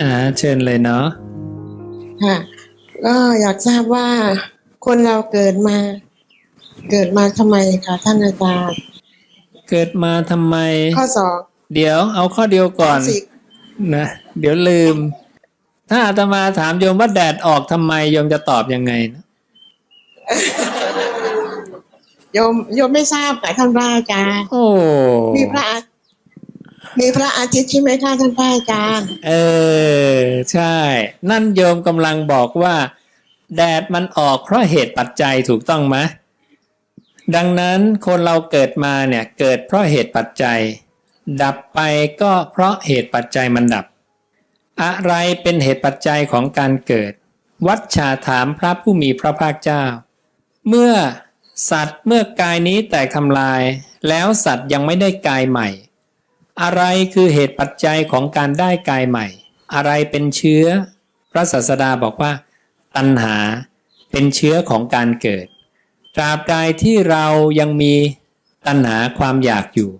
อ่าเชิญเลยเนาะค่ะก็อยากทราบว่าคนเราเกิดมา เกิดมาทำไมคะท่านอาจารย์เกิดมาทำไม ข้อสองเดี๋ยวเอาข้อเดียวก่อน ข้สี่นะ เดี๋ยวลืม ถ้าอาตมาถามโยมว่าแดดออกทำไมโยมจะตอบยังไงนะโยมโยมไม่ทราบค่ะท่านพระอาจารย์โอ้ มีพระอา มีพระอาทิตย์ใช่ไหมคะท่านพระอาจารย์ เออ ใช่ นั่นโยมกำลังบอกว่า แดดมันออกเพราะเหตุปัจจัยถูกต้องไหมดังนั้นคนเราเกิดมาเนี่ยเกิดเพราะเหตุปัจจัย ดับไปก็เพราะเหตุปัจจัยมันดับ อะไรเป็นเหตุปัจจัยของการเกิด วัดชาถามพระผู้มีพระภาคเจ้า เมื่อสัตว์เมื่อกายนี้แตกทำลาย แล้วสัตว์ยังไม่ได้กายใหม่ อะไรคือเหตุปัจจัยของการได้กายใหม่ อะไรเป็นเชื้อ พระศาสดาบอกว่า ตัณหาเป็นเชื้อของการเกิด ตราบใดที่เรายังมีตัณหาความอยากอยู่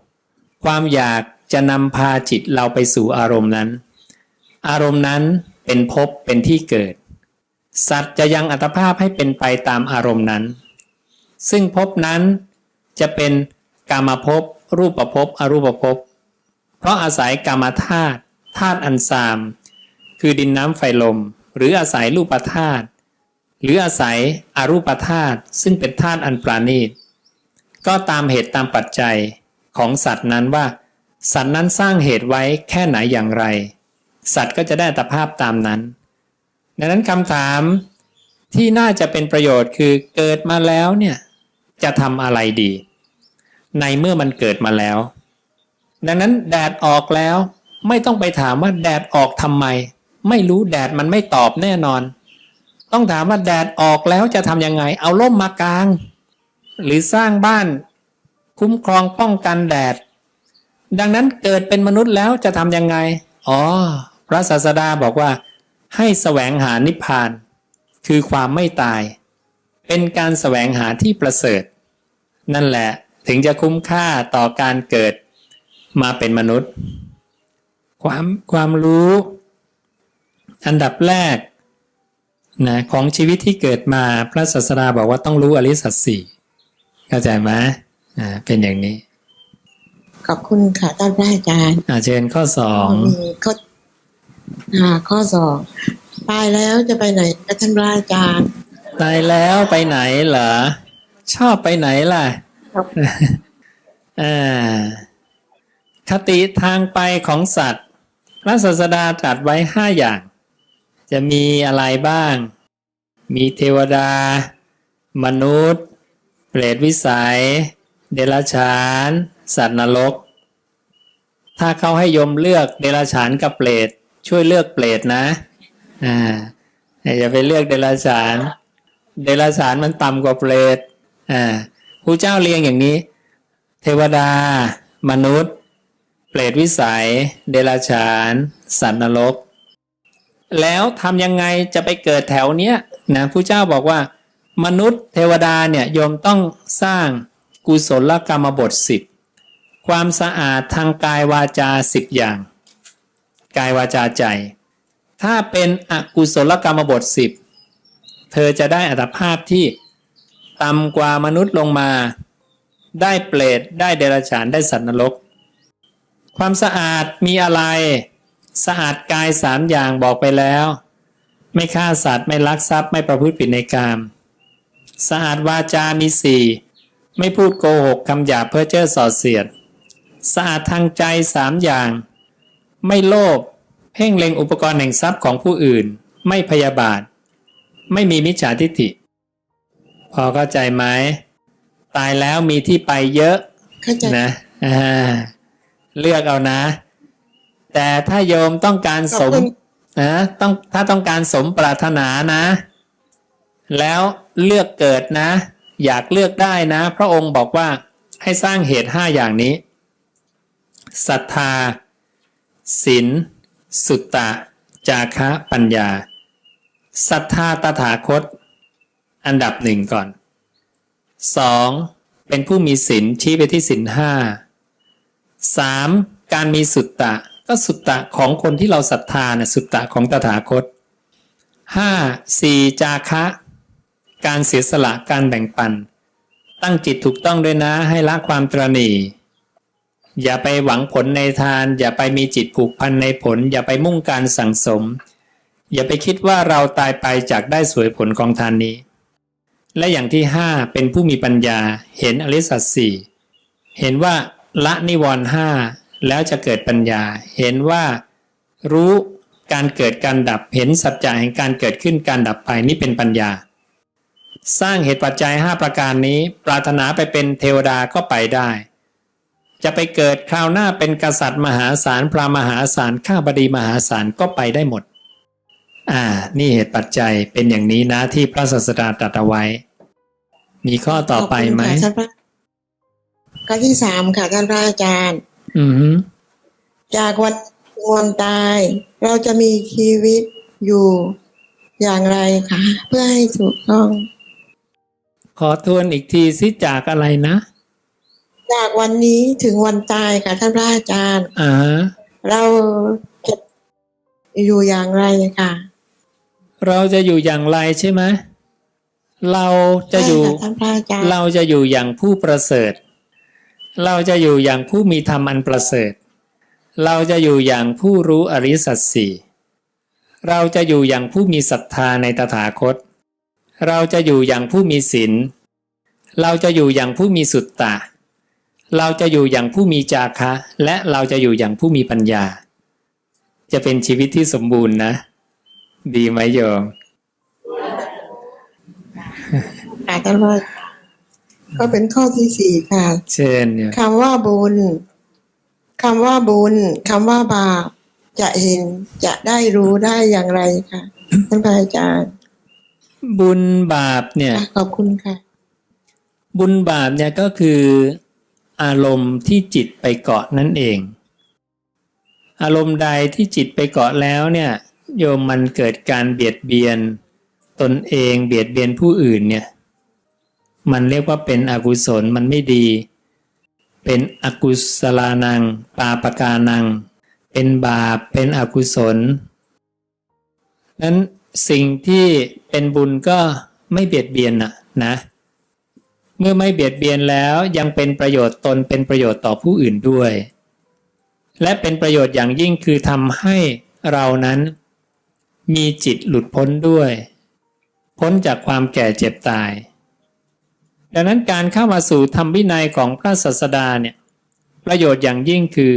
ความอยากจะนำพาจิตเราไปสู่อารมณ์นั้น อารมณ์นั้นเป็นภพเป็นที่เกิด สัตว์จะยังอัตภาพให้เป็นไปตามอารมณ์นั้น ซึ่งภพนั้นจะเป็นกามภพรูปภพอรูปภพ เพราะอาศัยกามธาตุธาตุอันซาม คือดินน้ำไฟลม หรืออาศัยรูปธาตุหรืออาศัยอรูปธาตุซึ่งเป็นธาตุอันปราณีต ก็ตามเหตุตามปัจจัยของสัตว์นั้นว่า สัตว์นั้นสร้างเหตุไว้แค่ไหนอย่างไร สัตว์ก็จะได้ตภาพตามนั้น ดังนั้นคำถามที่น่าจะเป็นประโยชน์คือเกิดมาแล้วเนี่ยจะทำอะไรดี ในเมื่อมันเกิดมาแล้ว ดังนั้นแดดออกแล้ว ไม่ต้องไปถามว่าแดดออกทำไม ไม่รู้แดดมันไม่ตอบแน่นอน ต้องถามว่าแดดออกแล้วจะทำยังไง เอาร่มมากาง หรือสร้างบ้าน คุ้มครองป้องกันแดด ดังนั้นเกิดเป็นมนุษย์แล้วจะทำยังไง อ๋อ พระศาสดาบอกว่า ให้แสวงหานิพพาน คือความไม่ตาย เป็นการแสวงหาที่ประเสริฐ นั่นแหละถึงจะคุ้มค่าต่อการเกิด มาเป็นมนุษย์ ความความรู้ อันดับแรกนะของชีวิตที่เกิดมาพระศาสดาบอกว่าต้องรู้อริสัตสี่เข้าใจไหมอ่าเป็นอย่างนี้ ขอบคุณค่ะท่านพระอาจารย์อ่าเชิญข้อสองมีข้ออ่าข้อสองตายแล้วจะไปไหนคะท่านพระอาจารย์ ตายแล้วไปไหนเหรอชอบไปไหนล่ะครับอ่า คติทางไปของสัตว์ พระศาสดาตรัสไว้ห้าอย่าง จะมีอะไรบ้าง มีเทวดา มนุษย์ เปรตวิสัย เดรัจฉาน สัตว์นรก ถ้าเขาให้ยมเลือกเดรัจฉานกับเปรตช่วยเลือกเปรตนะอ่าอย่าไปเลือกเดรัจฉาน เดรัจฉานมันต่ำกว่าเปรตอ่าครูเจ้าเรียงอย่างนี้ เทวดา มนุษย์ เปรตวิสัย เดรัจฉาน สัตว์นรก แล้วทำยังไงจะไปเกิดแถวเนี้ยนะผู้เจ้าบอกว่ามนุษย์เทวดาเนี่ยโยมต้องสร้างกุศลกรรมบทสิบความสะอาดทางกายวาจาสิบอย่าง กายวาจาใจ ถ้าเป็นอกุศลกรรมบทสิบเธอจะได้อัตภาพที่ต่ำกว่ามนุษย์ลงมา ได้เปรตได้เดรัจฉานได้สัตว์นรก ความสะอาดมีอะไร สะอาดกายสามอย่างบอกไปแล้ว ไม่ฆ่าสัตว์ไม่ลักทรัพย์ไม่ประพฤติผิดในกาม สะอาดวาจามีสี่ไม่พูดโกหกคำหยาบเพ้อเจ้อส่อเสียด สะอาดทางใจสามอย่าง ไม่โลภเพ่งเล็งอุปกรณ์แห่งทรัพย์ของผู้อื่น ไม่พยาบาท ไม่มีมิจฉาทิฏฐิ พอเข้าใจไหมตายแล้วมีที่ไปเยอะเข้าใจนะอ่า เลือกเอานะ แต่ถ้าโยมต้องการขสอบมคุณนะต้องถ้าต้องการสมปรารถนานะ แล้วเลือกเกิดนะ อยากเลือกได้นะ พระองค์บอกว่าให้สร้างเหตุห้าอย่างนี้ศรัทธาศีลสุตตะ จาคะปัญญาศรัทธาตถาคต อันดับหนึ่งก่อนสองเป็นผู้มีศีลชี้ไปที่ศีลห้า สามการมีสุตตะ ก็สุตตะของคนที่เราศรัทธานะสุตตะของตถาคตห้าสี่จาคะ การเสียสละการแบ่งปัน ตั้งจิตถูกต้องด้วยนะให้ละความตรณีอย่าไปหวังผลในทาน อย่าไปมีจิตผูกพันในผล อย่าไปมุ่งการสั่งสม อย่าไปคิดว่าเราตายไปจากได้สวยผลของทานนี้ และอย่างที่ห้าเป็นผู้มีปัญญาเห็นอริสัจสี่เห็นว่า ละนิวรณ์ห้าแล้วจะเกิดปัญญา เห็นว่ารู้การเกิดการดับเห็นสัจจะแห่งการเกิดขึ้นการดับไปนี่เป็นปัญญา สร้างเหตุปัจจัย 5 ประการนี้ ปรารถนาไปเป็นเทวดาก็ไปได้ จะไปเกิดคราวหน้าเป็นกษัตริย์มหาศาลพระมหาศาลข้าบดีมหาศาลก็ไปได้หมด อ่า นี่เหตุปัจจัยเป็นอย่างนี้นะที่พระศาสดาตรัสเอาไว้ มีข้อต่อไปไหม คุณค่ะท่านพระข้อที่สามค่ะท่านพระอาจารย์ อือฮึจากวันวันตาย เราจะมีชีวิตอยู่อย่างไรคะเพื่อให้ถูกต้อง ขอทวนอีกทีสิจากอะไรนะ จากวันนี้ถึงวันตายค่ะท่านพระอาจารย์อ่าฮะเราจะอยู่อย่างไรค่ะ เราจะอยู่อย่างไรใช่ไหมเราจะอยู่ใช่ค่ท่านพระอาจารย์เราจะอยู่อย่างผู้ประเสริฐ เราจะอยู่อย่างผู้มีธรรมอันประเสริฐ เราจะอยู่อย่างผู้รู้อริสัจสี่เราจะอยู่อย่างผู้มีศรัทธาในตถาคต เราจะอยู่อย่างผู้มีศีล เราจะอยู่อย่างผู้มีสุตตะ เราจะอยู่อย่างผู้มีจาคะ และเราจะอยู่อย่างผู้มีปัญญา จะเป็นชีวิตที่สมบูรณ์นะ ดีไหมโยมอาจารย์ ก็เป็นข้อที่สี่ค่ะ เชิญโยมคำว่าบุญคำว่าบุญคำว่าบาปจะเห็นจะได้รู้ได้อย่างไรคะท่านพระอาจารย์ บุญบาปเนี่ยค่ะขอบคุณค่ะ บุญบาปเนี่ยก็คืออารมณ์ที่จิตไปเกาะนั่นเอง อารมณ์ใดที่จิตไปเกาะแล้วเนี่ย โยมมันเกิดการเบียดเบียน ตนเองเบียดเบียนผู้อื่นเนี่ย มันเรียกว่าเป็นอกุศลมันไม่ดี เป็นอกุศลานัง ปาปกานัง เป็นบาป เป็นอกุศล นั้นสิ่งที่เป็นบุญก็ไม่เบียดเบียนนะนะ เมื่อไม่เบียดเบียนแล้วยังเป็นประโยชน์ตนเป็นประโยชน์ต่อผู้อื่นด้วย และเป็นประโยชน์อย่างยิ่งคือทำให้เรานั้นมีจิตหลุดพ้นด้วย พ้นจากความแก่เจ็บตาย ดังนั้นการเข้ามาสู่ธรรมวินัยของพระศาสดาเนี่ยประโยชน์อย่างยิ่งคือ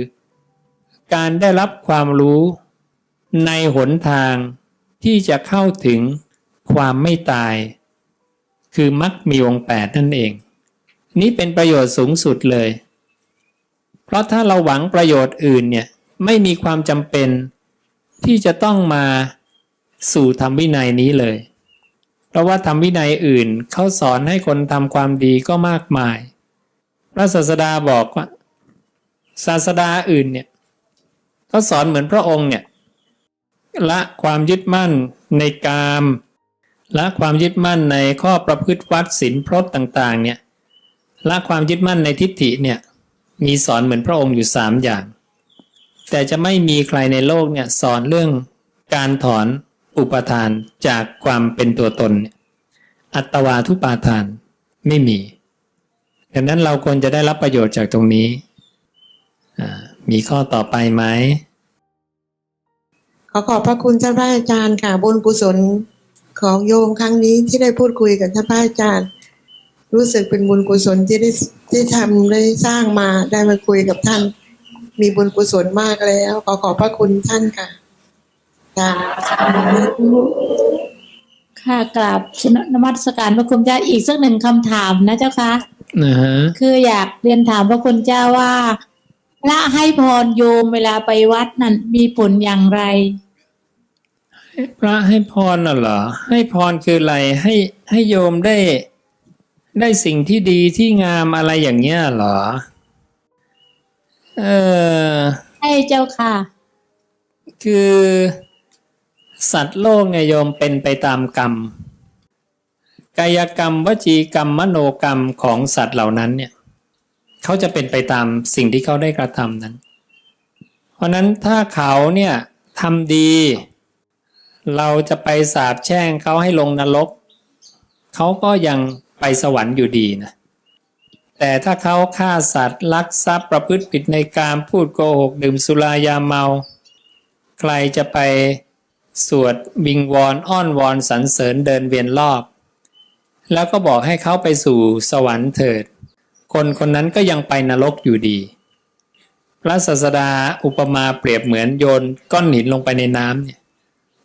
การได้รับความรู้ในหนทางที่จะเข้าถึงความไม่ตาย คือมรรคมีองค์แปดนั่นเอง นี่เป็นประโยชน์สูงสุดเลย เพราะถ้าเราหวังประโยชน์อื่นเนี่ยไม่มีความจำเป็นที่จะต้องมาสู่ธรรมวินัยนี้เลย เพราะว่าธรรมวินัยอื่นเขาสอนให้คนทำความดีก็มากมาย พระศาสดาบอกว่า ศาสดาอื่นเนี่ยเขาสอนเหมือนพระองค์เนี่ยละความยึดมั่นในกามละความยึดมั่นในข้อประพฤติวัดศีลพรตต่างๆเนี่ยละความยึดมั่นในทิฏฐิเนี่ยมีสอนเหมือนพระองค์อยู่สามอย่าง แต่จะไม่มีใครในโลกเนี่ยสอนเรื่องการถอน อุปทานจากความเป็นตัวตน อัตวาทุปาทานไม่มี ดังนั้นเราควรจะได้รับประโยชน์จากตรงนี้ มีข้อต่อไปไหม ขอขอบพระคุณท่านพระอาจารย์ค่ะบุญกุศลของโยมครั้งนี้ที่ได้พูดคุยกับท่านพระอาจารย์ รู้สึกเป็นบุญกุศลที่ได้ที่ทำได้สร้างมาได้มาคุยกับท่าน มีบุญกุศลมากแล้ว ขอขอบพระคุณท่านค่ะ ค่ะค่ะกราบนมัสการพระคุณเจ้าอีกสักหนึ่งคำถามนะเจ้าคะนะฮะคืออยากเรียนถามพระคุณเจ้าว่าพระให้พรโยมเวลาไปวัดนั่นมีผลอย่างไร พระให้พรน่ะเหรอ ให้พรคืออะไรให้ให้โยมได้ได้สิ่งที่ดีที่งามอะไรอย่างเงี้ยเหรอ เออให้เจ้าค่ะ คือ สัตว์โลกเนี่ยโยมเป็นไปตามกรรม กายกรรมวจีกรรมมโนกรรมของสัตว์เหล่านั้นเนี่ยเขาจะเป็นไปตามสิ่งที่เขาได้กระทำนั้น เพราะฉะนั้นถ้าเขาเนี่ยทำดี เราจะไปสาบแช่งเขาให้ลงนรกเขาก็ยังไปสวรรค์อยู่ดีนะแต่ถ้าเขาฆ่าสัตว์ลักทรัพย์ประพฤติผิดในการพูดโกหกดื่มสุรายาเมา ใครจะไป สวดวิงวอนอ้อนวอนสรรเสริญเดินเวียนรอบ แล้วก็บอกให้เขาไปสู่สวรรค์เถิด คนคนนั้นก็ยังไปนรกอยู่ดี พระศาสดาอุปมาเปรียบเหมือนโยนก้อนหินลงไปในน้ำเนี่ย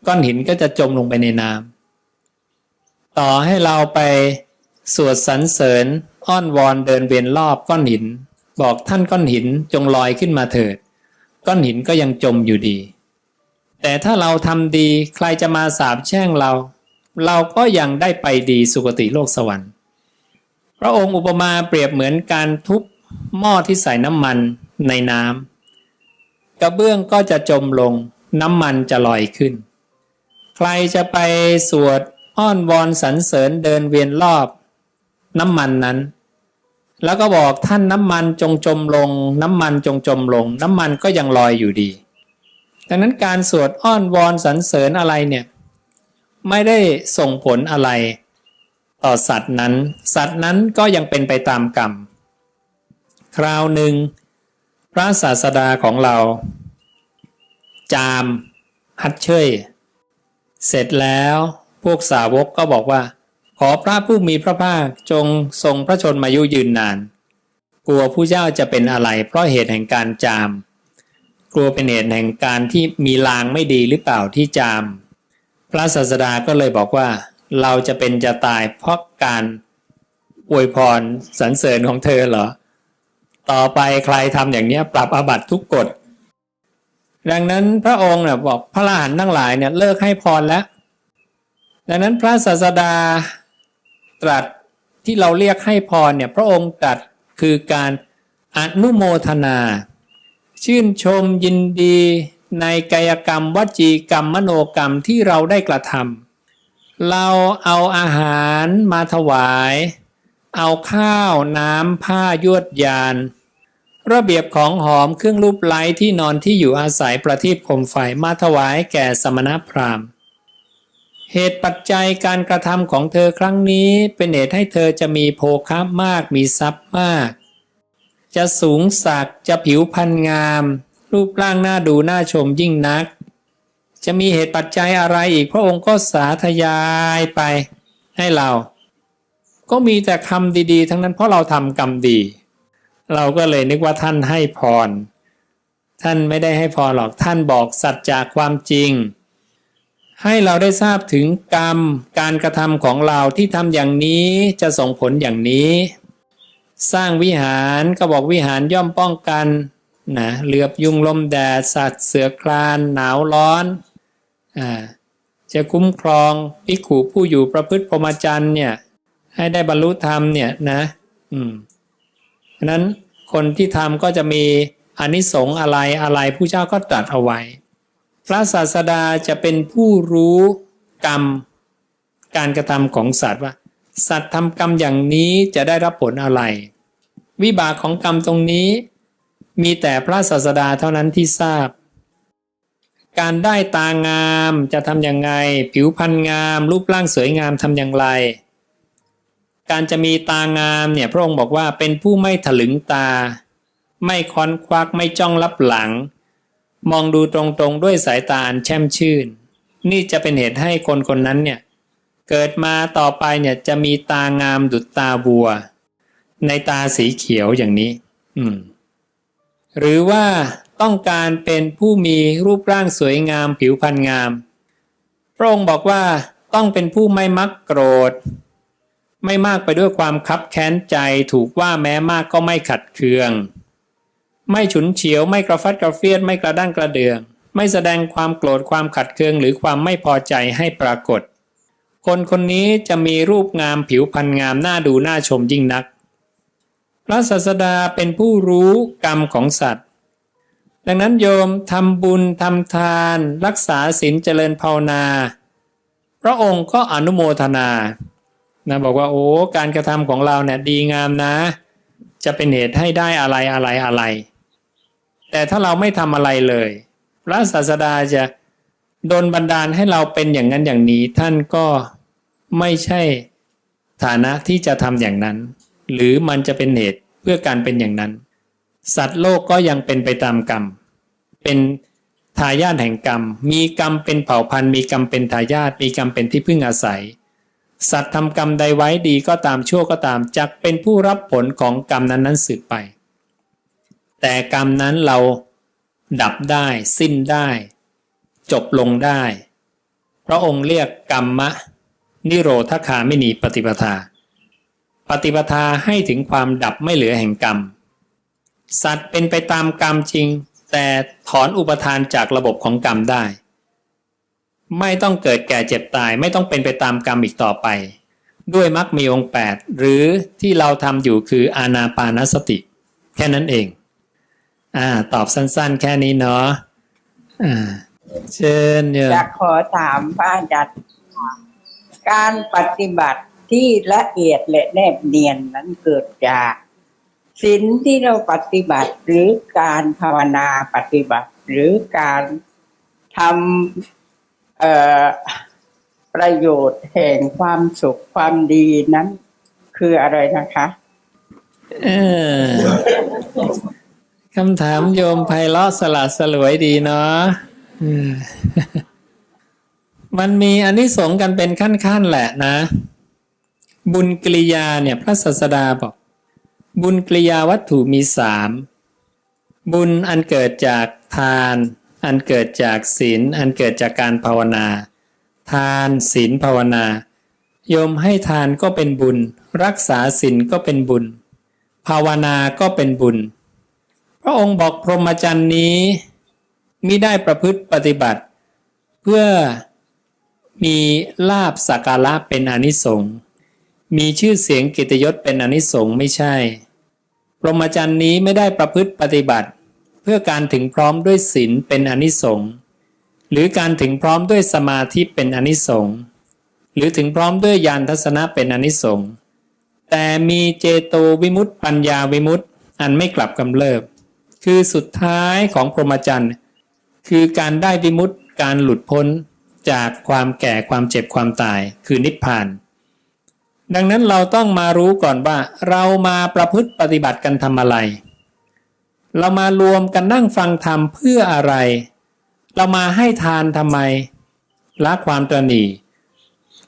ก้อนหินก็จะจมลงไปในน้ำต่อให้เราไปสวดสรรเสริญอ้อนวอนเดินเวียนรอบก้อนหิน บอกท่านก้อนหินจงลอยขึ้นมาเถิด ก้อนหินก็ยังจมอยู่ดี แต่ถ้าเราทำดีใครจะมาสาบแช่งเรา เราก็ยังได้ไปดีสุคติโลกสวรรค์พระองค์อุปมาเปรียบเหมือนการทุบหม้อที่ใส่น้ำมันในน้ำกระเบื้องก็จะจมลง น้ำมันจะลอยขึ้น ใครจะไปสวดอ้อนวอนสรรเสริญเดินเวียนรอบ น้ำมันนั้น แล้วก็บอกท่านน้ำมันจงจมลง น้ำมันจงจมลง น้ำมันก็ยังลอยอยู่ดี ดังนั้นการสวดอ้อนวอนสรรเสริญอะไรเนี่ยไม่ได้ส่งผลอะไร ต่อสัตว์นั้น สัตว์นั้นก็ยังเป็นไปตามกรรม คราวหนึ่ง พระศาสดาของเรา จามฮัดเชยเสร็จแล้วพวกสาวกก็บอกว่า ขอพระผู้มีพระภาคจงทรงพระชนมายุยืนนาน กลัวผู้เจ้าจะเป็นอะไรเพราะเหตุแห่งการจาม กลัวเป็นเหตุแห่งการที่มีลางไม่ดีหรือเปล่าที่จาม พระศาสดาก็เลยบอกว่า เราจะเป็นจะตายเพราะการอวยพรสรรเสริญของเธอเหรอ ต่อไปใครทำอย่างนี้ปรับอาบัติทุกกฎ ดังนั้นพระองค์เนี่ยบอกพระอรหันทั้งหลายเนี่ยเลิกให้พรแล้ว ดังนั้นพระศาสดาตรัสที่เราเรียกให้พรเนี่ยพระองค์ตรัสคือการอนุโมทนา ชื่นชมยินดีในกายกรรมวจีกรรมมโนกรรมที่เราได้กระทำเราเอาอาหารมาถวาย เอาข้าวน้ำผ้ายวดยาน ระเบียบของหอมเครื่องรูปไล้ที่นอนที่อยู่อาศัยประทีปคมไฟมาถวายแก่สมณพราหมณ์ เหตุปัจจัยการกระทำของเธอครั้งนี้เป็นเหตุให้เธอจะมีโภคะมากมีทรัพย์มาก จะสูงสักจะผิวพรรณงาม รูปร่างหน่าดูหน่าชมยิ่งนัก จะมีเหตุปัจจัยอะไรอีกพระองค์ก็สาธยายไปให้เรา ก็มีแต่คำดีๆ ทั้งนั้นเพราะเราทำกรรมดี เราก็เลยนึกว่าท่านให้พร ท่านไม่ได้ให้พรหรอกท่านบอกสัจจากความจริง ให้เราได้ทราบถึงกรรมการกระทำของเราที่ทำอย่างนี้จะส่งผลอย่างนี้ สร้างวิหารก็บอกวิหารย่อมป้องกันนะเหลือบยุงลมแดด สัตว์เสือคลานหนาวร้อนอ่าจะคุ้มครองภิกขุผู้อยู่ประพฤติพรหมจรรย์เนี่ยให้ได้บรรลุธรรมเนี่ยนะอืมฉะนั้นคนที่ทำก็จะมีอนิสงส์อะไรอะไรผู้เจ้าก็ตรัสเอาไว้ พระศาสดาจะเป็นผู้รู้กรรมการกระทำของสัตว์ว่า สัตว์ทำกรรมอย่างนี้จะได้รับผลอะไร วิบากของกรรมตรงนี้ มีแต่พระศาสดาเท่านั้นที่ทราบ การได้ตางามจะทำอย่างไง ผิวพรรณงาม รูปร่างสวยงามทำอย่างไร การจะมีตางามเนี่ยพระองค์บอกว่าเป็นผู้ไม่ถลึงตา ไม่ค้อนควักไม่จ้องลับหลัง มองดูตรงๆด้วยสายตาอันแช่มชื่น นี่จะเป็นเหตุให้คนคนนั้นเนี่ย เกิดมาต่อไปเนี่ยจะมีตางามดุจตาบัว ในตาสีเขียวอย่างนี้ อืม หรือว่าต้องการเป็นผู้มีรูปร่างสวยงามผิวพรรณงาม พระองค์บอกว่าต้องเป็นผู้ไม่มักโกรธ ไม่มากไปด้วยความคับแค้นใจถูกว่าแม้มากก็ไม่ขัดเคือง ไม่ฉุนเฉียวไม่กระฟัดกระเฟียดไม่กระด้างกระเดือง ไม่แสดงความโกรธความขัดเคืองหรือความไม่พอใจให้ปรากฏ คนคนนี้จะมีรูปงามผิวพรรณงามน่าดูน่าชมยิ่งนัก พระศาสดาเป็นผู้รู้กรรมของสัตว์ ดังนั้นโยมทำบุญทำทาน รักษาศีลเจริญภาวนา พระองค์ก็อนุโมทนานะบอกว่าโอ้การกระทำของเราเนี่ยดีงามนะ จะเป็นเหตุให้ได้อะไรอะไรอะไร แต่ถ้าเราไม่ทำอะไรเลย พระศาสดาจะโดนบันดาลให้เราเป็นอย่างนั้นอย่างนี้ท่านก็ ไม่ใช่ฐานะที่จะทำอย่างนั้น หรือมันจะเป็นเหตุเพื่อการเป็นอย่างนั้น สัตว์โลกก็ยังเป็นไปตามกรรม เป็นทายาทแห่งกรรม มีกรรมเป็นเผ่าพันธุ์ มีกรรมเป็นทายาทมีกรรมเป็นที่พึ่งอาศัย สัตว์ทำกรรมใดไว้ดีก็ตามชั่วก็ตามจักเป็นผู้รับผลของกรรมนั้นนั้นสืบไป แต่กรรมนั้นเราดับได้สิ้นได้ จบลงได้ พระองค์เรียกกรรมะ นิโรธคาไม่หนีปฏิปทา ปฏิปทาให้ถึงความดับไม่เหลือแห่งกรรม สัตว์เป็นไปตามกรรมจริง แต่ถอนอุปทานจากระบบของกรรมได้ ไม่ต้องเกิดแก่เจ็บตายไม่ต้องเป็นไปตามกรรมอีกต่อไป ด้วยมรรคมีองค์8หรือที่เราทำอยู่คืออานาปานสติ แค่นั้นเอง อ่า ตอบสั้นๆ แค่นี้เนาะอ่าเชิญเนี่ยอยากขอถามพระอาจารย์ การปฏิบัติที่ละเอียดและแนบเนียนนั้นเกิดจากศีลที่เราปฏิบัติหรือการภาวนาปฏิบัติ หรือการทำประโยชน์แห่งความสุขความดีนั้น คืออะไรนะคะเออคำถามโยมไพเราะสลัดสลวยดีเนาะ มันมีอันนี้สงส์กันเป็นขั้นๆแหละนะ บุญกิริยาเนี่ยพระศาสดาบอก บุญกิริยาวัตถุมีสามบุญอันเกิดจากทาน อันเกิดจากศีลอันเกิดจากการภาวนา ทานศีลภาวนา โยมให้ทานก็เป็นบุญ รักษาศีลก็เป็นบุญ ภาวนาก็เป็นบุญ พระองค์บอกพรหมจรรย์นี้มิได้ประพฤติปฏิบัติ เพื่อ มีลาบสักการะเป็นอนิสงส์มีชื่อเสียงกิตยศเป็นอนิสงส์ไม่ใช่พรหมจรรย์นี้ไม่ได้ประพฤติปฏิบัติ เพื่อการถึงพร้อมด้วยศีลเป็นอนิสงส์หรือการถึงพร้อมด้วยสมาธิเป็นอนิสงส์หรือถึงพร้อมด้วยญาณทัศนะเป็นอนิสงส์แต่มีเจโตวิมุตติปัญญาวิมุตติอันไม่กลับกำเริบ คือสุดท้ายของพรหมจรรย์ คือการได้วิมุตติการหลุดพ้น จากความแก่ความเจ็บความตายคือนิพพาน ดังนั้นเราต้องมารู้ก่อนว่า เรามาประพฤติปฏิบัติกันทำอะไร เรามารวมกันนั่งฟังธรรมเพื่ออะไร เรามาให้ทานทำไมละความตรณี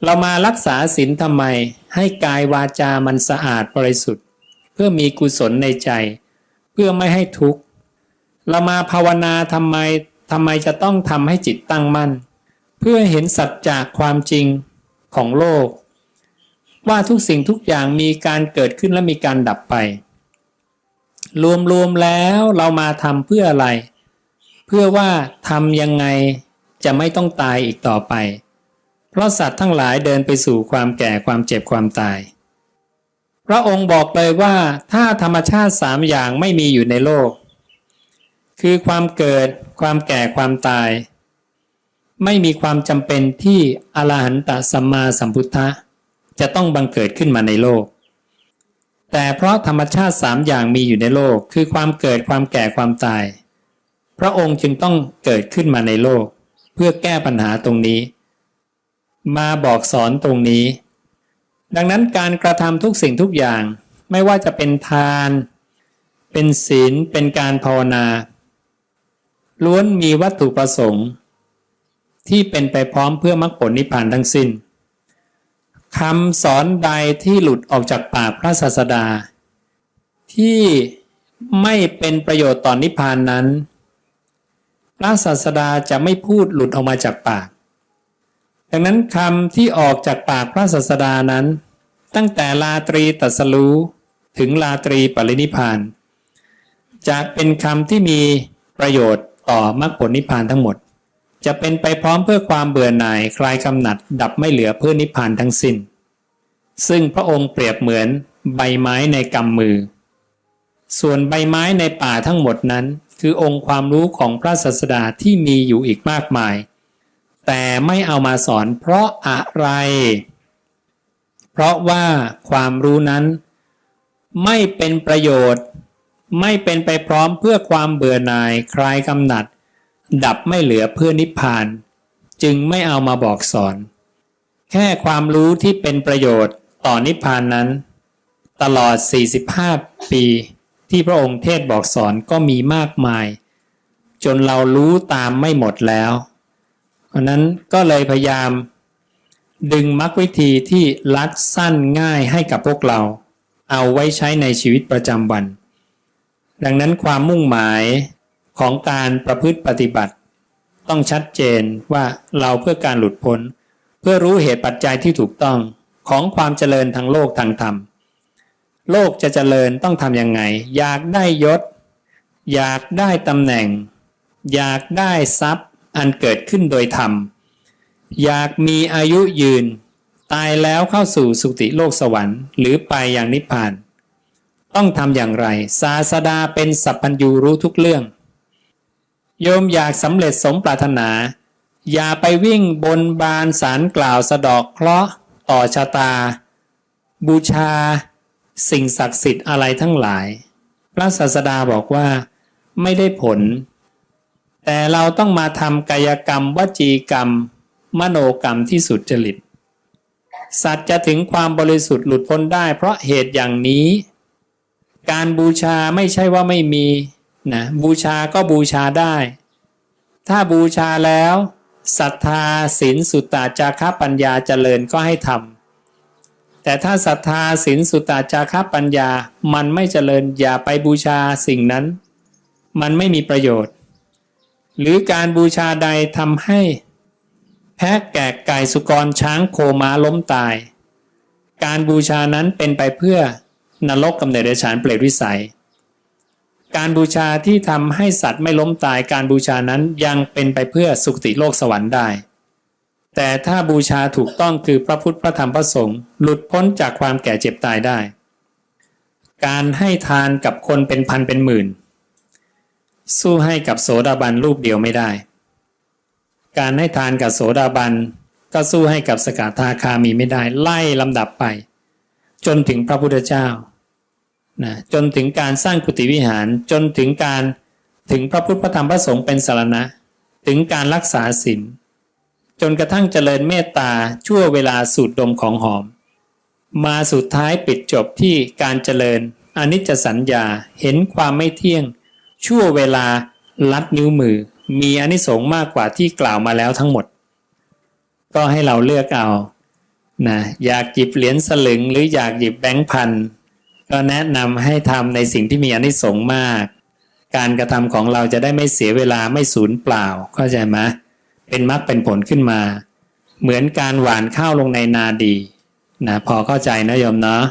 เรามารักษาศีลทำไม ให้กายวาจามันสะอาดบริสุทธิ์ เพื่อมีกุศลในใจ เพื่อไม่ให้ทุกข์ เรามาภาวนาทำไมทำไมจะต้องทำให้จิตตั้งมั่น เพื่อเห็นสัจจะความจริงของโลก ว่าทุกสิ่งทุกอย่างมีการเกิดขึ้นและมีการดับไป รวมๆแล้วเรามาทำเพื่ออะไร เพื่อว่าทำยังไงจะไม่ต้องตายอีกต่อไป เพราะสัตว์ทั้งหลายเดินไปสู่ความแก่ความเจ็บความตาย พระองค์บอกเลยว่าถ้าธรรมชาติสามอย่างไม่มีอยู่ในโลก คือความเกิดความแก่ความตาย ไม่มีความจำเป็นที่อรหันตสัมมาสัมพุทธะจะต้องบังเกิดขึ้นมาในโลก แต่เพราะธรรมชาติสามอย่างมีอยู่ในโลก คือความเกิดความแก่ความตาย พระองค์จึงต้องเกิดขึ้นมาในโลก เพื่อแก้ปัญหาตรงนี้ มาบอกสอนตรงนี้ ดังนั้นการกระทำทุกสิ่งทุกอย่างไม่ว่าจะเป็นทาน เป็นศีล เป็นการภาวนา ล้วนมีวัตถุประสงค์ ที่เป็นไปพร้อมเพื่อมรรคผลนิพพานทั้งสิ้นคำสอนใดที่หลุดออกจากปากพระศาสดา ที่ไม่เป็นประโยชน์ต่อนนิพพานนั้น พระศาสดาจะไม่พูดหลุดออกมาจากปาก ดังนั้นคำที่ออกจากปากพระศาสดานั้น ตั้งแต่ลาตรีตัสรู้ถึงลาตรีปรินิพพาน จะเป็นคำที่มีประโยชน์ต่อมรรคผลนิพพานทั้งหมด จะเป็นไปพร้อมเพื่อความเบื่อหน่ายคลายกำหนัดดับไม่เหลือเพื่อนิพพานทั้งสิ้น ซึ่งพระองค์เปรียบเหมือนใบไม้ในกำมือ ส่วนใบไม้ในป่าทั้งหมดนั้น คือองค์ความรู้ของพระศาสดาที่มีอยู่อีกมากมาย แต่ไม่เอามาสอนเพราะอะไร เพราะว่าความรู้นั้น ไม่เป็นประโยชน์ ไม่เป็นไปพร้อมเพื่อความเบื่อหน่ายคลายกำหนัด ดับไม่เหลือเพื่อนิพพาน จึงไม่เอามาบอกสอน แค่ความรู้ที่เป็นประโยชน์ต่อนิพพานนั้น ตลอด 45 ปีที่พระองค์เทศบอกสอนก็มีมากมาย จนเรารู้ตามไม่หมดแล้วเพราะนั้นก็เลยพยายาม ดึงมรรควิธีที่ลัดสั้นง่ายให้กับพวกเรา เอาไว้ใช้ในชีวิตประจำวัน ดังนั้นความมุ่งหมาย ของการประพฤติปฏิบัติ ต้องชัดเจนว่าเราเพื่อการหลุดพ้น เพื่อรู้เหตุปัจจัยที่ถูกต้องของความเจริญทางโลกทางธรรม โลกจะเจริญต้องทำยังไง อยากได้ยศ อยากได้ตำแหน่ง อยากได้ทรัพย์อันเกิดขึ้นโดยธรรม อยากมีอายุยืน ตายแล้วเข้าสู่สุติโลกสวรรค์ หรือไปอย่างนิพพาน ต้องทำอย่างไร ศาสดาเป็นสัพพัญญูรู้ทุกเรื่อง โยมอยากสำเร็จสมปรารถนา อย่าไปวิ่งบนบานสารกล่าวสะดอกเคราะห์ต่อชะตา บูชา สิ่งศักดิ์สิทธิ์อะไรทั้งหลาย พระศาสดาบอกว่าไม่ได้ผล แต่เราต้องมาทำกายกรรม วจีกรรม มโนกรรมที่สุดจริต สัตว์จะถึงความบริสุทธิ์หลุดพ้นได้เพราะเหตุอย่างนี้ การบูชาไม่ใช่ว่าไม่มี นะบูชาก็บูชาได้ ถ้าบูชาแล้วศรัทธาศีลสุตตาจาระปัญญาเจริญก็ให้ทำแต่ถ้าศรัทธาศีลสุตตาจาระปัญญามันไม่เจริญอย่าไปบูชาสิ่งนั้น มันไม่มีประโยชน์ หรือการบูชาใดทำให้แพะแกะไก่สุกรช้างโคม้าล้มตาย การบูชานั้นเป็นไปเพื่อนรกกำเนิดเดรัจฉานเปรตวิสัย การบูชาที่ทำให้สัตว์ไม่ล้มตายการบูชานั้นยังเป็นไปเพื่อสุคติโลกสวรรค์ได้ แต่ถ้าบูชาถูกต้องคือพระพุทธพระธรรมพระสงฆ์หลุดพ้นจากความแก่เจ็บตายได้ การให้ทานกับคนเป็นพันเป็นหมื่น สู้ให้กับโสดาบันรูปเดียวไม่ได้ การให้ทานกับโสดาบันก็สู้ให้กับสกทาคามีไม่ได้ไล่ลำดับไป จนถึงพระพุทธเจ้า นะจนถึงการสร้างกุฏิวิหารจนถึงการถึงพระพุทธพระธรรมพระสงฆ์เป็นสารณะ ถึงการรักษาศีลจนกระทั่งเจริญเมตตาชั่วเวลาสูดดมของหอม มาสุดท้ายปิดจบที่การเจริญอนิจจสัญญาเห็นความไม่เที่ยง ชั่วเวลาลัดนิ้วมือ มีอนิสงส์มากกว่าที่กล่าวมาแล้วทั้งหมด ก็ให้เราเลือกเอานะอยากหยิบเหรียญสลึงหรืออยากหยิบแบงค์พัน ก็แนะนำให้ทำในสิ่งที่มีอนิสงส์มาก การกระทำของเราจะได้ไม่เสียเวลาไม่สูญเปล่าเข้าใจไหมเป็นมรรคเป็นผลขึ้นมา เหมือนการหว่านข้าวลงในนาดีนะพอเข้าใจนะโยมเนาะ